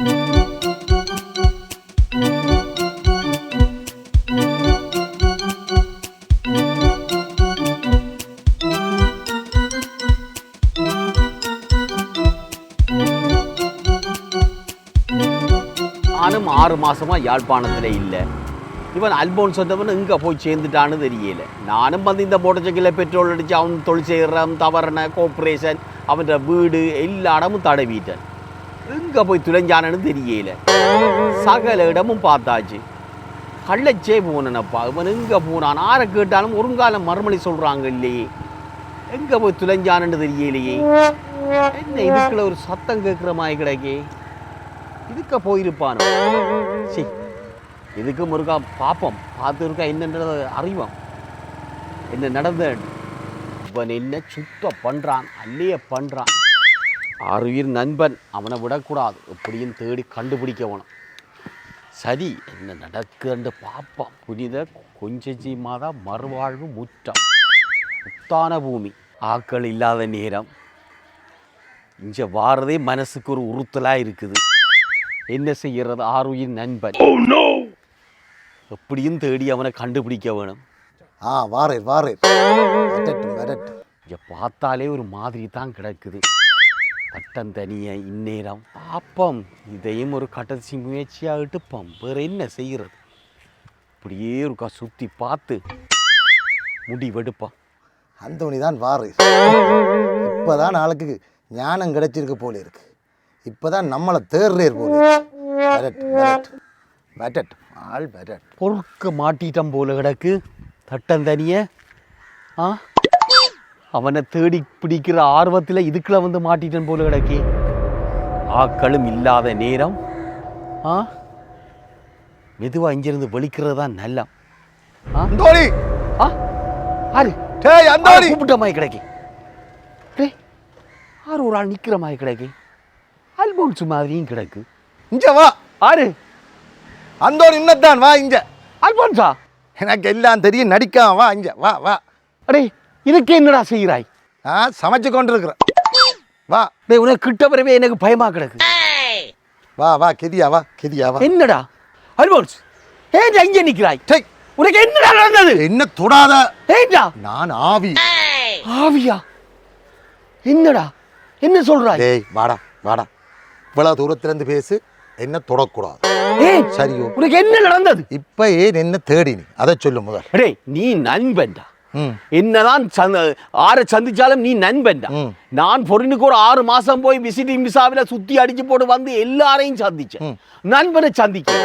நானும் ஆறு மாசமா யாழ்ப்பாணத்தில் இல்லை. இவன் அல்போன் சொந்தவன் இங்கே போய் சேர்ந்துட்டான்னு தெரியல. நானும் வந்து இந்த போட்டச்சக்கில் பெட்ரோல் அடித்து அவன் தொழில் செய்கிறான் தவறன கோஆப்ரேஷன் அவன் வீடு எல்லா இடமும் தடவிட்டேன். எங்கே போய் துளைஞ்சானன்னு தெரியல. சகல இடமும் பார்த்தாச்சு. கள்ளச்சே போனனப்பா. இவன் எங்கே போனான்? ஆரை கேட்டாலும் ஒருங்காலம் மறுமொழி சொல்கிறாங்க இல்லையே. எங்கே போய் துளைஞ்சானன்னு தெரியலையே. என்ன இதுக்குள்ள ஒரு சத்தம் கேட்குற மாதிரி கிடைக்கே. இதுக்க போயிருப்பானோ? சரி இதுக்கும் இருக்கா பார்ப்போம் பார்த்து இருக்கா என்னன்றத அறிவோம். என்ன நடந்த இவன் என்ன சுத்த பண்ணுறான் அல்லையே பண்ணுறான் ஆறுயிர் நண்பன் அவனை விடக்கூடாது. எப்படியும் தேடி கண்டுபிடிக்கவனும் சரி என்ன நடக்குன்னு பார்ப்போம். புனித கொஞ்சி மாதா மறுவாழ்வு முற்றம். முத்தான பூமி. ஆக்கள் இல்லாத நேரம். இங்கே வாரதே மனசுக்கு ஒரு உறுத்தலாக இருக்குது. என்ன செய்யறது? ஆறுயிர் நண்பன். எப்படியும் தேடி அவனை கண்டுபிடிக்க வேணும். ஆ வாரேன் வாரேன். வரட்டும் வரட்டும். இங்கே பார்த்தாலே ஒரு மாதிரி தான் கிடக்குது. பட்டம் தனிய இந்நேரம் பாப்போம். இதையும் ஒரு கடைசி முயற்சியாக எடுப்போம் வேற என்ன செய்கிறது? இப்படியே இருக்கா சுற்றி பார்த்து முடிவெடுப்போம் அந்தோணி தான் வாரு இப்போதான் ஆளுக்கு ஞானம் கிடைச்சிருக்கு போல இருக்கு. இப்போதான் நம்மளை தேர்றேர் போல வரட்டும் ஆள் வரட்டும். பொறுக்க மாட்டிட்டம் போல கிடக்கு தட்டம் தனிய ஆ? அவனை தேடி பிடிக்கிற ஆர்வத்தில் இதுக்குள்ள வந்து மாட்டிட்டன் போல கிடக்கே. ஆக்களும் இல்லாத நேரம் ஆ? மெதுவாக இங்கிருந்து வெளிக்கிறது தான் நல்ல அந்தோணி! ஆ? ஆறு டேய் அந்தோணி! கூப்பிட்ட மாதிரி கிடைக்கே. டேய் ஆறு ஒரு ஆள் நிற்கிற மாதிரி கிடைக்கே. அல்போன்ஸ் மாதிரியும் கிடக்கு. இங்க வா! ஆறு? அந்தோணி இன்னத்தான் வா இங்க. அல்போன்ஸா எனக்கு எல்லாம் தெரியும் நடிக்காம வா இங்க. வா வா. அடே இதுக்கு என்னடா செய்கிறாய்? நான் சமைச்சு கொண்டு இருக்கிறேன் வா. டேய் உனக்கு கிட்ட வரவே எனக்கு பயமா கிடக்கு. வா வா கெதியா வா கெதியா வா. என்னடா? அல்போன்ஸ் ஏன் இங்க நிக்கிறாய் டேய். உனக்கு என்னடா நடந்தது? என்ன தொடாத? ஏண்டா நான் ஆவி. ஆவியா? என்னடா? என்ன சொல்றாய்? டேய் வாடா வாடா. இவ்வளவு தூரத்துல இருந்து பேசு என்ன தொடக்கூடாது. ஏய் சரியோ உனக்கு என்ன நடந்தது? இப்ப ஏன் என்ன தேடினி? அதை சொல்லு முதல். டேய் நீ நண்பன்டா. என்னதான் ஆரை சந்திச்சாலும் நீ நண்பன்டா. ம். நான் பொருளுக்கு ஒரு ஆறு மாசம் போய் விசிட்டிங் விசாவில சுத்தி அடிச்சு போட்டு வந்து எல்லாரையும் சந்திச்சேன். நண்பனை சந்திக்க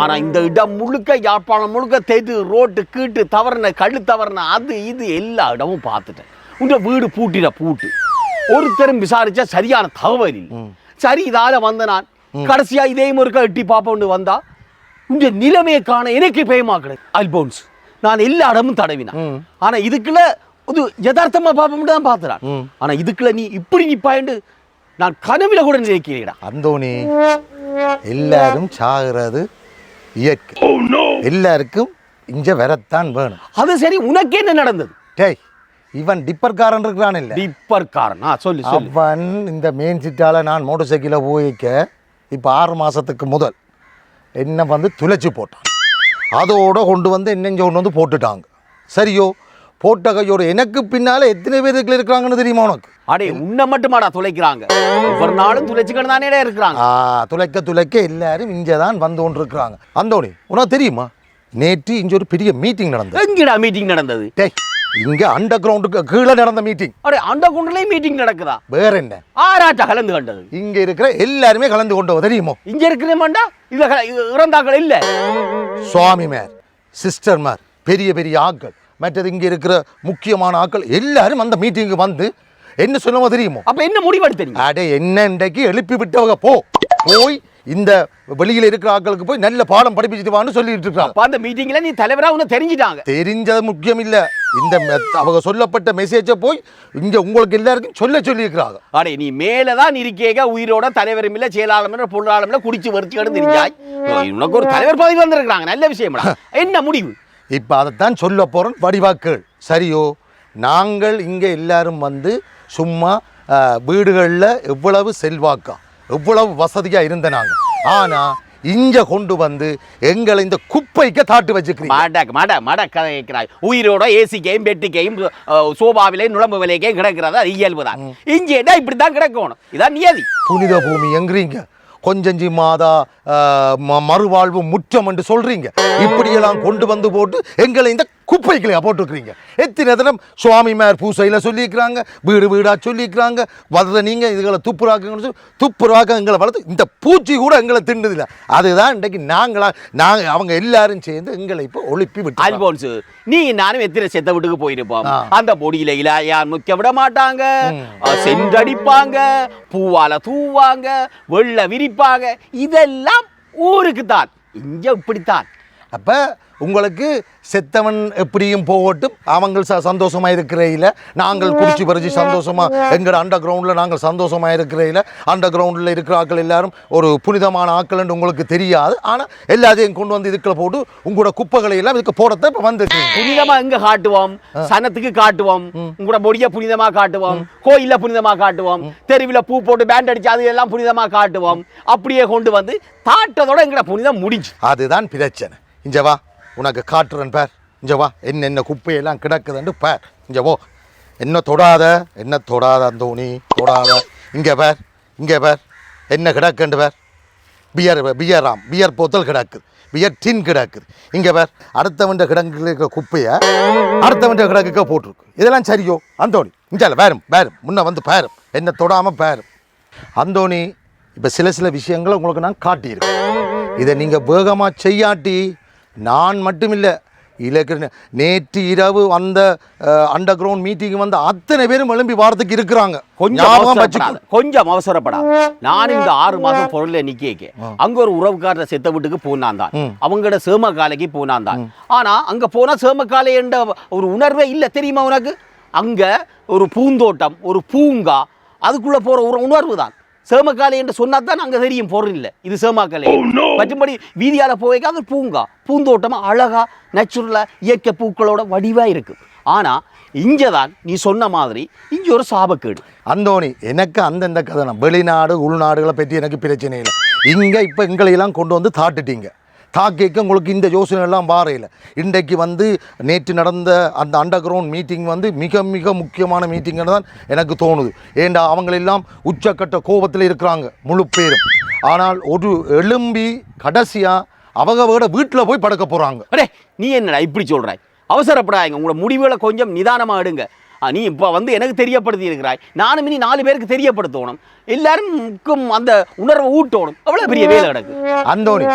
ஆனா இந்த இடம் முழுக்க யாழ்ப்பாணம் முழுக்க தெரு ரோட்டு கீட்டு தவறுன கழு தவறுன அது இது எல்லா இடமும் பார்த்துட்டேன். உங்க வீடு பூட்டிட பூட்டு. ஒருத்தரும் விசாரிச்சா சரியான தகவல் இல்லை. சரி இதால வந்த நான். கடைசியா இதே முறுக்க எட்டி பாப்போன்னு வந்தா உங்க நிலைமையை காண எனக்கு பயமா கிடையாது அல்போன்ஸ் நான் எல்லா இடமும் தடவினான். ம். ஆனா இதுக்குள்ள இது யதார்த்தமா பாப்போம்னு தான் பார்த்துறான் ம். ஆனா இதுக்குள்ள நீ இப்படி நிப்பாயண்டு நான் கனவுல கூட நினைக்கிறேடா. அந்தோணி எல்லாரும் சாகிறது இயற்கை. எல்லாருக்கும் இங்க வரத்தான் வேணும். அது சரி உனக்கு என்ன நடந்தது? டேய் இவன் டிப்பர்காரன் இருக்கிறான் இல்ல. டிப்பர்காரன்? ஆ சொல்லு சொல்லு. அவன் இந்த மெயின் சிட்டால நான் மோட்டர் சைக்கிளில் போய்க்க இப்போ ஆறு மாசத்துக்கு முதல் என்ன வந்து துளைச்சி போட்டான். அதோட கொண்டு வந்து என்ன இங்க கொண்டு வந்து போட்டுட்டாங்க. சரியோ? போட்ட கையோட எனக்கு பின்னால எத்தனை பேர் இதுல இருக்கிறாங்கன்னு தெரியுமா உனக்கு? அடே உன்னை மட்டுமாடா துளைக்கிறாங்க. ஒவ்வொரு நாளும் துளைச்சிக்கிட்டு தானே இருக்கிறாங்க. துளைக்க துளைக்க எல்லாரும் இங்கே தான் வந்து கொண்டு இருக்கிறாங்க அந்தோணி உனக்கு தெரியுமா? நேற்று இங்க ஒரு பெரிய மீட்டிங் நடந்தது. எங்கடா மீட்டிங் நடந்தது? டேய் இங்க அண்டர் கிரவுண்டுக்கு கீழே நடந்த மீட்டிங் அடே அந்த குண்டுலயும் மீட்டிங் நடக்குதா? வேற என்ன? ஆராட்டா கலந்து கண்டது? இங்க இருக்கிற எல்லாருமே கலந்து கொண்டு தெரியுமோ? இங்க இருக்கிறமாண்டா இதுல க- இது இறந்தாக்கள் இல்ல. சுவாமிமார் சிஸ்டர்மார் பெரிய பெரிய ஆட்கள். மற்றது இங்க இருக்கிற முக்கியமான ஆட்கள் எல்லாரும் அந்த மீட்டிங்கு வந்து என்ன சொல்லுமோ தெரியுமோ? அப்ப என்ன முடிவெடுத்தீங்க? அடே என்ன இன்றைக்கு எழுப்பி விட்டவங்க போ. போய் இந்த வெளியில இருக்கிற ஆட்களுக்கு போய் நல்ல பாடம் படிப்பிச்சுட்டு வான்னு சொல்லிட்டு இருக்காங்க. அந்த மீட்டிங்ல நீ தலைவரா உன்னை தெரிஞ்சிட்டாங்க. தெரிஞ்சது முக்கியம் இல்ல. இந்த அவங்க சொல்லப்பட்ட மெசேஜை போய் இங்க உங்களுக்கு எல்லாருக்கும் சொல்ல சொல்லி இருக்கிறாங்க அடே நீ மேலதான் இருக்கேக உயிரோட தலைவரும் இல்ல செயலாளரும் இல்ல பொருளாளரும் இல்ல குடிச்சு வரிச்சு கிடந்து உனக்கு ஒரு தலைவர் பதவி வந்திருக்காங்க நல்ல விஷயம்டா. என்ன முடிவு? இப்போ அதைத்தான் சொல்ல போகிறோம் வடிவாக்கள். சரியோ நாங்கள் இங்கே எல்லாரும் வந்து சும்மா வீடுகளில் எவ்வளவு செல்வாக்கா? எவ்வளவு வசதியாக இருந்த நாங்கள் ஆனா இங்க கொண்டு வந்து எங்களை இந்த குப்பைக்கு தாட்டு வச்சுக்கிறீங்க. மாட மட மட கதை கேட்கிறாய் உயிரோட ஏசிக்கையும் பெட்டிக்கையும் சோபாவிலையும் நுழம்பு விலைக்கையும் கிடக்கிறது அது இயல்பு தான். இங்கேடா இப்படி தான் கிடக்கணும். இதான் நியதி. புனித பூமி எங்கிறீங்க கொஞ்சஞ்சி மாதா மறுவாழ்வு முற்றம் என்று சொல்றீங்க. இப்படியெல்லாம் கொண்டு வந்து போட்டு எங்களை இந்த குப்பைகளையா போட்டுருக்கிறீங்க. எத்தனை தினம் சுவாமிமார் பூசையில் சொல்லியிருக்கிறாங்க வீடு வீடா சொல்லியிருக்கிறாங்க வர்ற நீங்க இதுகளை துப்புராக்குங்கன்னு சொல்லி துப்புராக்க எங்களை வளர்த்து இந்த பூச்சி கூட எங்களை திண்டுதில்ல அதுதான் இன்றைக்கு நாங்களா நாங்க அவங்க எல்லாரும் சேர்ந்து எங்களை இப்போ ஒழிப்பி விட்டு அல்போன்ஸ் நீ நானும் எத்தனை செத்த வீட்டுக்கு போயிருப்போம். அந்த பொடியில இலாயார் முக்க விட மாட்டாங்க. சென்றடிப்பாங்க. பூவால தூவாங்க. வெள்ள விரிப்பாங்க. இதெல்லாம் ஊருக்கு தான் இங்க இப்படித்தான். அப்போ உங்களுக்கு செத்தவன் எப்படியும் போகட்டும். அவங்க ச சந்தோஷமா இருக்கிறையில நாங்கள் குடிச்சு பறிச்சு சந்தோஷமா எங்கள் அண்டர் கிரவுண்டில் நாங்கள் சந்தோஷமா இருக்கிறையில அண்டர் கிரவுண்டில் இருக்கிற ஆட்கள் எல்லாரும் ஒரு புனிதமான ஆட்கள்னு உங்களுக்கு தெரியாது. ஆனால் எல்லாத்தையும் கொண்டு வந்து இதுக்குள்ள போட்டு உங்களோட குப்பைகளை எல்லாம் இதுக்கு போடத்தான் இப்போ வந்துருக்கீங்க புனிதமா எங்க காட்டுவோம்? சனத்துக்கு காட்டுவோம். உங்களோட பொடிய புனிதமா காட்டுவோம். கோயில்ல புனிதமா காட்டுவோம். தெருவில் பூ போட்டு பேண்ட் அடிச்சு அது எல்லாம் புனிதமா காட்டுவோம். அப்படியே கொண்டு வந்து தாட்டதோட எங்கட புனிதம் முடிஞ்சு. அதுதான் பிரச்சனை. இங்கே வா. உனக்கு காட்டுறேன் பார். இங்கே வா. என்னென்ன குப்பையெல்லாம் கிடக்குதுன்னு பார். இங்கே போ. என்ன தொடாத? என்ன தொடாத அந்தோணி? தொடாத. இங்கே பார். இங்கே பார். என்ன கிடக்குண்டு பார். பியர் பியராம். பியர் போத்தல் கிடக்குது. பியர் டின் கிடக்குது. இங்கே பார். அடுத்தவன் கிடங்கு இருக்கிற குப்பையை அடுத்தவன் கிடக்குக்க போட்டிருக்கு. இதெல்லாம் சரியோ? அந்தோணி. இங்கே வேறும் வேறும் முன்ன வந்து பேரும். என்ன தொடாமல் பேரும். அந்தோணி இப்போ சில சில விஷயங்களை உங்களுக்கு நான் காட்டியிருக்கேன். இதை நீங்கள் வேகமாக செய்யாட்டி நான் மட்டும் இல்லை இலக்கிற நேற்று இரவு அந்த அண்டர் கிரவுண்ட் மீட்டிங் வந்து அத்தனை பேரும் எழும்பி வாரத்துக்கு இருக்கிறாங்க. கொஞ்சம் கொஞ்சம் அவசரப்படாத நானும் இந்த ஆறு மாசம் பொருள்ல நிக்க அங்க ஒரு உறவுக்காரர செத்த வீட்டுக்கு போனான் தான். அவங்களோட சேமக்காலைக்கு போனான் தான். ஆனா அங்க போனா சேமக்காலை என்ற ஒரு உணர்வே இல்ல தெரியுமா உனக்கு? அங்க ஒரு பூந்தோட்டம் ஒரு பூங்கா அதுக்குள்ள போற ஒரு உணர்வு தான். சேமக்காலை என்று சொன்னா தான் அங்க தெரியும் பொருள் இல்ல. இது சேமக்காலை. மற்றபடி வீதியால போய் அது பூங்கா. பூந்தோட்டம் அழகா நேச்சுரலா இயற்கை பூக்களோட வடிவா இருக்கு. ஆனா இங்கதான் நீ சொன்ன மாதிரி இங்க ஒரு சாபக்கேடு. அந்தோணி எனக்கு அந்தந்த கதை தான் வெளிநாடு உள்நாடுகளை பற்றி எனக்கு பிரச்சனை இல்லை. இங்கே இப்போ எங்களையெல்லாம் கொண்டு வந்து தாட்டுட்டீங்க. தாக்கிக்க உங்களுக்கு இந்த யோசனை எல்லாம் வாரையில். இன்றைக்கு வந்து நேற்று நடந்த அந்த அண்டர் கிரவுண்ட் மீட்டிங் வந்து மிக மிக முக்கியமான மீட்டிங்னு தான் எனக்கு தோணுது. ஏண்டா அவங்களெல்லாம் உச்சக்கட்ட கோபத்தில் இருக்கிறாங்க முழு பேரும். ஆனால் ஒரு எலும்பி கடைசியாக அவங்க விட வீட்டில் போய் படுக்க போகிறாங்க அடே நீ என்னடா இப்படி சொல்கிறாய் அவசரப்படாதீங்க. உங்களோட முடிவுகளை கொஞ்சம் நிதானமாக எடுங்க. நீ இப்போ வந்து எனக்கு தெரியப்படுத்தி இருக்கிறாய் நானும் இனி நாலு பேருக்கு தெரியப்படுத்தணும். எல்லாருக்கும் அந்த உணர்வை ஊட்டணும். அவ்வளோ பெரிய வேலை கிடக்கு அந்தோணி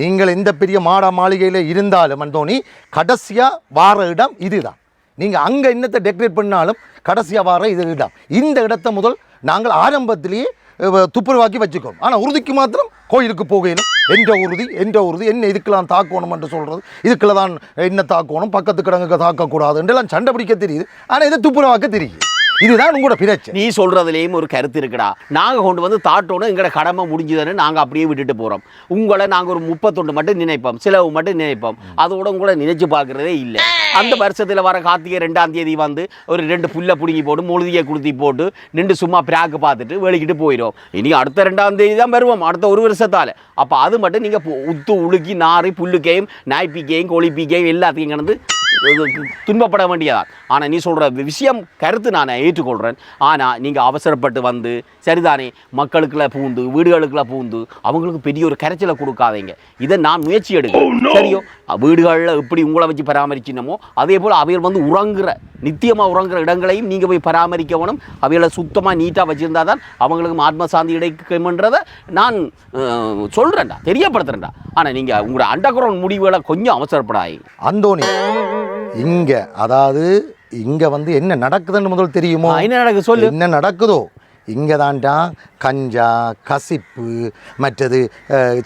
நீங்கள் இந்த பெரிய மாடா மாளிகையில் இருந்தாலும் அந்தோணி கடைசியாக வார இடம் இதுதான். நீங்கள் அங்கே இன்னத்தை டெக்கரேட் பண்ணாலும் கடைசியாக வார இது இடம் இந்த இடத்த முதல் நாங்கள் ஆரம்பத்திலேயே துப்புரவாக்கி வச்சுக்கோம். ஆனால் உறுதிக்கு மாத்திரம் கோயிலுக்கு போகணும் என்ற உறுதி என்ற உறுதி என்ன இதுக்கெல்லாம் தாக்கணும் என்று சொல்கிறது இதுக்குள்ள தான் என்ன தாக்கணும்? பக்கத்து கிடங்குக்கு தாக்கக்கூடாதுன்றெல்லாம் சண்டை பிடிக்க தெரியுது. ஆனால் இதை துப்புரவாக்க தெரியுது. இதுதான் உங்களோட பிரச்சனை. நீ சொல்றதுலேயும் ஒரு கருத்து இருக்குடா. நாங்கள் கொண்டு வந்து தாட்டோன்னு எங்களோட கடமை முடிஞ்சுதுன்னு நாங்கள் அப்படியே விட்டுட்டு போகிறோம் உங்களை நாங்கள் ஒரு முப்பத்தொண்டு மட்டும் நினைப்போம் சிலவு மட்டும் நினைப்போம். அதோட உங்களை நினைச்சு பார்க்குறதே இல்லை. அந்த வருஷத்தில் வர கார்த்திகை ரெண்டாம் தேதி வந்து ஒரு ரெண்டு புல்லை பிடுங்கி போட்டு முழுதியை குளுத்தி போட்டு நின்று சும்மா பிராக்கு பார்த்துட்டு வெளிக்கிட்டு போயிடும் இனி அடுத்த ரெண்டாம் தேதி தான் வருவோம். அடுத்த ஒரு வருஷத்தால். அப்போ அது மட்டும் நீங்கள் உத்து உழுக்கி நாறு புல்லுக்கையும் நாய்ப்பிக்கையும் கோழிப்பிக்கையும் எல்லாத்தையும் கிடந்து துன்பப்பட வேண்டியதான். ஆனால் நீ சொல்கிற விஷயம் கருத்து நான் ஏற்றுக்கொள்கிறேன் ஆனால் நீங்கள் அவசரப்பட்டு வந்து சரிதானே மக்களுக்குள்ள பூந்து வீடுகளுக்குள்ள பூந்து அவங்களுக்கு பெரிய ஒரு கரைச்சலை கொடுக்காதீங்க. இதை நான் முயற்சி எடுக்கிறேன். சரியோ? வீடுகளில் எப்படி உங்களை வச்சு பராமரிச்சினமோ அதே போல் அவைகள் வந்து உறங்குற நித்தியமாக உறங்குற இடங்களையும் நீங்கள் போய் பராமரிக்க வேணும். அவைகளை சுத்தமாக நீட்டாக வச்சுருந்தா தான் அவங்களுக்கு ஆத்ம சாந்தி கிடைக்கும்ன்றதை நான் சொல்கிறேன்டா தெரியப்படுத்துகிறேன்டா ஆனால் நீங்கள் உங்களோட அண்டர் கிரவுண்ட் முடிவுகளை கொஞ்சம் அவசரப்படாதீங்க. அந்தோணி இங்க அதாவது இங்க வந்து என்ன நடக்குதுன்னு முதல் தெரியுமோ? என்ன நடக்குது? சொல்லு. என்ன நடக்குதோ? இங்கே தான்டா கஞ்சா கசிப்பு மற்றது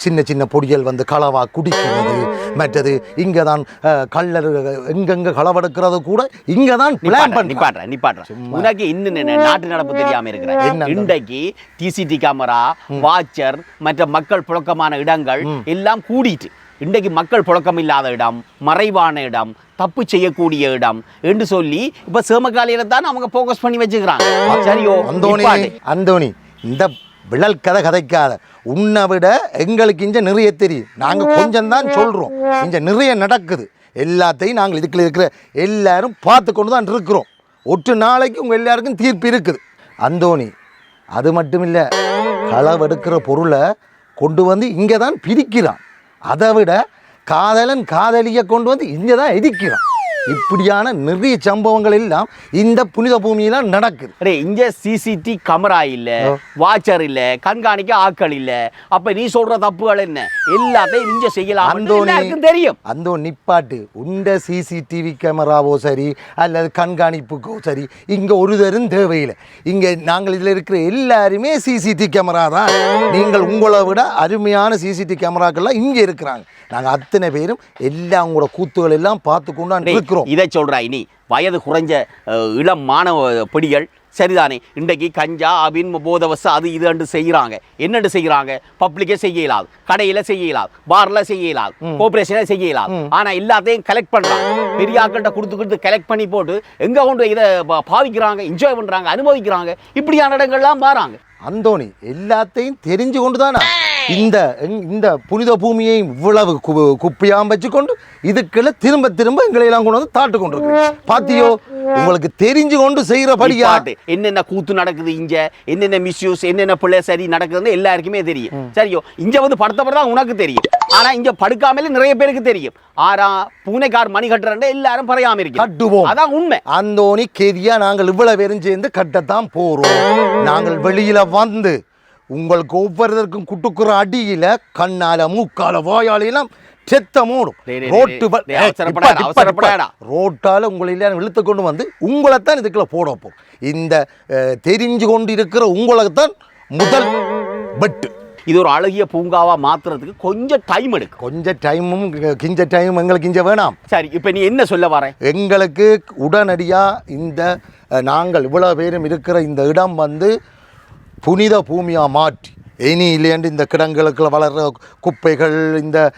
சின்ன சின்ன பொடிகள் வந்து களவா குடிக்கிறது மற்றது இங்கே தான் கள்ளர் எங்கெங்க களவெடுக்கிறது கூட இங்கே தான் பிளான் பண்ணி நிப்பாட்டுற நிப்பாட்டுற உனக்கு இன்னும் என்ன நாட்டு நடப்பு தெரியாம இருக்கிற என்ன? இன்றைக்கு டிசிடி கேமரா வாட்சர் மற்ற மக்கள் புழக்கமான இடங்கள் எல்லாம் கூடிட்டு. இன்றைக்கு மக்கள் புழக்கம் இல்லாத இடம் மறைவான இடம் தப்பு செய்யக்கூடிய இடம் என்று சொல்லி இப்ப சேமகாலியில தான் அவங்க போக்கஸ் பண்ணி வச்சுக்கிறாங்க. சரியோ நிப்பாட்டு. அந்தோணி இந்த விழல் கதை கதைக்காத உன்னை விட எங்களுக்கு இங்கே நிறைய தெரியும். நாங்கள் கொஞ்சம் தான் சொல்கிறோம் இங்கே நிறைய நடக்குது. எல்லாத்தையும் நாங்கள் இதுக்குள்ள இருக்கிற எல்லாரும் பார்த்து கொண்டு தான் இருக்கிறோம். ஒட்டு நாளைக்கு உங்கள் எல்லாருக்கும் தீர்ப்பு இருக்குது. அந்தோணி அது மட்டும் இல்லை களவெடுக்கிற பொருளை கொண்டு வந்து இங்கே தான் பிரிக்கிறான். அதை விட காதலன் காதலியை கொண்டு வந்து இங்கே தான் எதிக்கிறான் இப்படியான நிறைய சம்பவங்கள் எல்லாம் இந்த புனித பூமியில நடக்குது. அடே இங்க சிசிடி கேமரா இல்ல வாட்சர் இல்ல கண்காணிக்க ஆட்கள் இல்ல. அப்ப நீ சொல்ற தப்புகள் என்ன? எல்லாத்தையும் இங்க செய்யலாம். எல்லாருக்கும் தெரியும். அந்த நிப்பாட்டு உண்ட சிசிடிவி கேமராவோ சரி அல்லது கண்காணிப்புக்கோ சரி இங்கே ஒரு தரும் தேவையில்லை. இங்கே நாங்கள் இதில் இருக்கிற எல்லாருமே சிசிடிவி கேமரா தான். நீங்கள் உங்களை விட அருமையான சிசிடிவி கேமராக்கள்லாம் இங்கே இருக்கிறாங்க. நாங்கள் அத்தனை பேரும் எல்லாம் உங்களோட கூத்துகள் எல்லாம் பார்த்து கொண்டு இருக்கிறோம் இதை சொல்றாய் நீ வயது குறைஞ்ச இளம் மாணவ பிடிகள் சரிதானே. இன்றைக்கு கஞ்சா அபின் போதவச அது இதுன்னு செய்கிறாங்க. என்னண்டு செய்கிறாங்க? பப்ளிக்கே செய்ய இயலாது கடையில் செய்ய இயலாது பார்ல செய்ய இயலாது கோஆபரேஷனில் செய்ய இயலாது ஆனா எல்லாத்தையும் கலெக்ட் பண்றாங்க பெரிய ஆட்கள்கிட்ட கொடுத்து கொடுத்து கலெக்ட் பண்ணி போட்டு எங்க கொண்டு இதை பாவிக்கிறாங்க என்ஜாய் பண்றாங்க அனுபவிக்கிறாங்க? இப்படியான இடங்கள்லாம் வராங்க அந்தோணி எல்லாத்தையும் தெரிஞ்சு கொண்டு தானே இந்த இந்த புனித பூமியை இவ்வளவு குப்பையாம் வச்சுக்கொண்டு இதுக்குள்ள திரும்ப திரும்ப எங்களை எல்லாம் கொண்டு வந்து தாட்டு கொண்டு இருக்கு பாத்தியோ உங்களுக்கு தெரிஞ்சு கொண்டு செய்யறபடியா பாட்டு. என்னென்ன கூத்து நடக்குது இங்க? என்னென்ன மிஸ்யூஸ் என்னென்ன பிள்ளை சரி நடக்குதுன்னு எல்லாருக்குமே தெரியும். சரியோ? இங்க வந்து படுத்தப்பட தான் உனக்கு தெரியும். ஆனா இங்க படுக்காமலே நிறைய பேருக்கு தெரியும். ஆறா பூனைக்கார் மணி கட்டுறேன் எல்லாரும் பறையாம இருக்கு கட்டுவோம். அதான் உண்மை. அந்தோணி கெதியா நாங்கள் இவ்வளவு பேரும் சேர்ந்து கட்டத்தான் போறோம். நாங்கள் வெளியில வந்து உங்களுக்கு ஒவ்வொருத்தருக்கும் குட்டுக்குற அடியில கண்ணால மூக்கால வாயாலையெல்லாம் செத்த மூடும். ரோட்டு. ரோட்டால உங்களை எல்லாம் இழுத்து கொண்டு வந்து உங்களைத்தான் இதுக்குள்ள போட இந்த தெரிஞ்சு கொண்டு இருக்கிற உங்களைத்தான் முதல் பெட்டு இது ஒரு அழகிய பூங்காவா மாத்துறதுக்கு கொஞ்சம் டைம் எடுக்கும் கொஞ்சம் டைமும் கிஞ்ச டைம் எங்களுக்கு இங்க வேணாம். சரி இப்போ நீ என்ன சொல்ல வர? எங்களுக்கு உடனடியாக இந்த நாங்கள் இவ்வளோ பேரும் இருக்கிற இந்த இடம் வந்து புனித பூமியாக மாற்றி. இனி இல்லையாண்டு இந்த கிடங்களுக்குள்ள வளர்கிற குப்பைகள் இந்த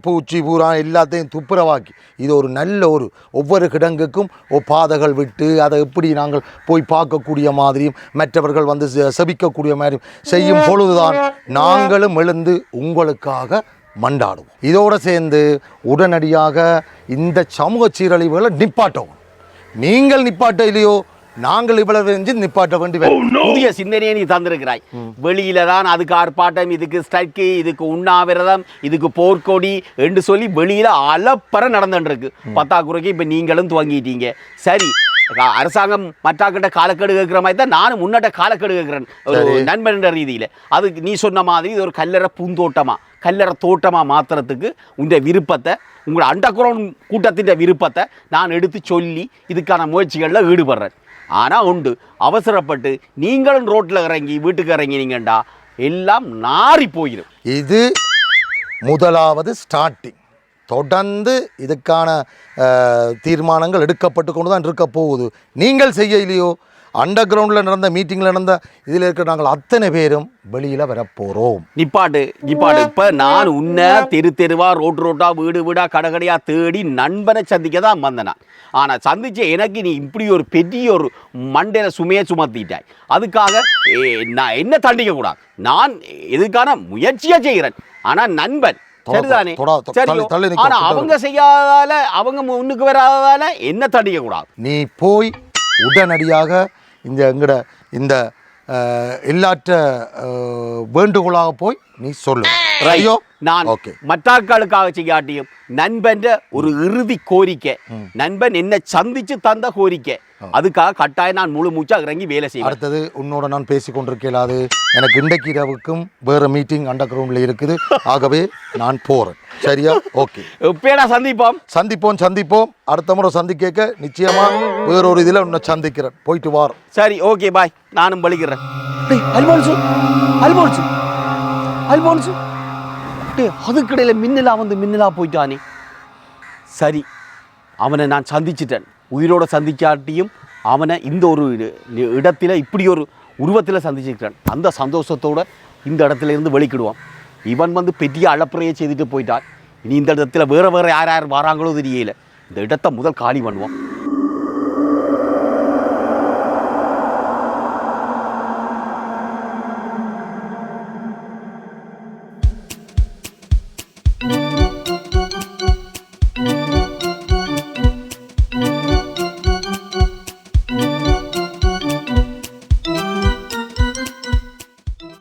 பூச்சி பூரா எல்லாத்தையும் துப்புரவாக்கி. இது ஒரு நல்ல ஒரு ஒவ்வொரு கிடங்குக்கும் பாதைகள் விட்டு அதை எப்படி நாங்கள் போய் பார்க்கக்கூடிய மாதிரியும் மற்றவர்கள் வந்து செ- செபிக்கக்கூடிய மாதிரியும் செய்யும் பொழுதுதான் நாங்களும் எழுந்து உங்களுக்காக மண்டாடுவோம். இதோடு சேர்ந்து உடனடியாக இந்த சமூக சீரழிவுகளை நிப்பாட்டவும். நீங்கள் நிப்பாட்ட இல்லையோ? நாங்கள் இவ்வளவு செஞ்சு நிப்பாட்ட வேண்டி வரும். புதிய சிந்தனையை நீ தந்திருக்கிறாய். வெளியில தான் அதுக்கு ஆர்ப்பாட்டம் இதுக்கு ஸ்ட்ரைக்கு இதுக்கு உண்ணாவிரதம் இதுக்கு போர்க்கொடி என்று சொல்லி வெளியில அலப்பற நடந்துட்டு இருக்கு பத்தாக்குறைக்கு இப்ப நீங்களும் துவங்கிட்டீங்க. சரி அரசாங்கம் மற்றாக்கிட்ட காலக்கெடு கேட்கிற மாதிரி தான் நானும் முன்னாட்ட காலக்கெடு கேட்கிறேன். ஒரு நண்பன் என்ற ரீதியில. அதுக்கு நீ சொன்ன மாதிரி இது ஒரு கல்லறை பூந்தோட்டமா கல்லறை தோட்டமா மாத்துறதுக்கு உங்க விருப்பத்தை உங்களோட அண்டர் கிரவுண்ட் கூட்டத்தின் விருப்பத்தை நான் எடுத்து சொல்லி இதுக்கான முயற்சிகளில் ஈடுபடுறேன். ஆனால் உண்டு. அவசரப்பட்டு நீங்களும் ரோட்டில் இறங்கி வீட்டுக்கு இறங்கினீங்கண்டா எல்லாம் நாறி போயிடும் இது முதலாவது ஸ்டார்டிங் தொடர்ந்து இதுக்கான தீர்மானங்கள் எடுக்கப்பட்டு கொண்டு தான் இருக்க போகுது நீங்கள் செய்ய இல்லையோ அண்டர் கிரவுண்டில் நடந்த மீட்டிங்கில் நடந்த இதில் இருக்கிற நாங்கள் அத்தனை பேரும் வெளியில் வரப்போகிறோம் நிப்பாட்டு நிப்பாட்டு. இப்போ நான் உன்னை தெரு தெருவா ரோட்டு ரோட்டா வீடு வீடா கடைக்கடையா தேடி நண்பனை சந்திக்க தான் வந்தேன். ஆனால் சந்திச்ச எனக்கு நீ இப்படி ஒரு பெரிய ஒரு மண்டையில சுமையை சுமத்திட்டாய். அதுக்காக ஏ, நான் என்ன தண்டிக்க கூடாது? நான் இதுக்கான முயற்சியை செய்கிறேன். ஆனா நண்பன் சரிதானே? நிக்கோ, ஆனா அவங்க செய்யாதால அவங்க முன்னுக்கு வராதால என்ன தண்டிக்க கூடாது? நீ போய் உடனடியாக இந்த எங்கட இந்த இல்லாற்ற வேண்டுகோளாக போய் நீ சொல்லு. ஐயோ. நான் ஓகே மற்றாக்களுக்காக செய்யாட்டியும் நண்பன் ஒரு இறுதி கோரிக்கை. நண்பன் என்ன சந்திச்சு தந்த கோரிக்கை. அதுக்காக கட்டாயம் நான் முழு மூச்சா இறங்கி வேலை செய்வேன். அடுத்தது உன்னோட நான் பேசி கொண்டிருக்கலாது எனக்கு இன்றைக்கு இரவுக்கும் வேற மீட்டிங் அண்டர் கிரவுண்டில் இருக்குது. ஆகவே நான் போகிறேன் சரியா? ஓகே எப்பேடா சந்திப்போம். சந்திப்போம் சந்திப்போம். அடுத்த முறை சந்திக்க நிச்சயமா வேறொரு இதில் உன்னை சந்திக்கிறேன். போயிட்டு வார் சரி ஓகே பாய் நானும் பலிக்கிறேன் அல்போன்சு அல்போன்சு அல்போன்சு டேய் அதுக்கிடையில் மின்னலாக வந்து மின்னலாக போயிட்டானே. சரி அவனை நான் சந்திச்சிட்டேன். உயிரோட சந்திக்காட்டியும் அவனை இந்த ஒரு இடத்துல இப்படி ஒரு உருவத்தில் சந்திச்சிருக்கிறேன். அந்த சந்தோஷத்தோடு இந்த இடத்துல இருந்து வெளிக்கிடுவான். இவன் வந்து பெரிய அளப்புறையை செய்துட்டு போயிட்டான். இனி இந்த இடத்துல வேறு வேறு யார் யார் வராங்களோ தெரியல. இந்த இடத்த முதல் காலி பண்ணுவோம்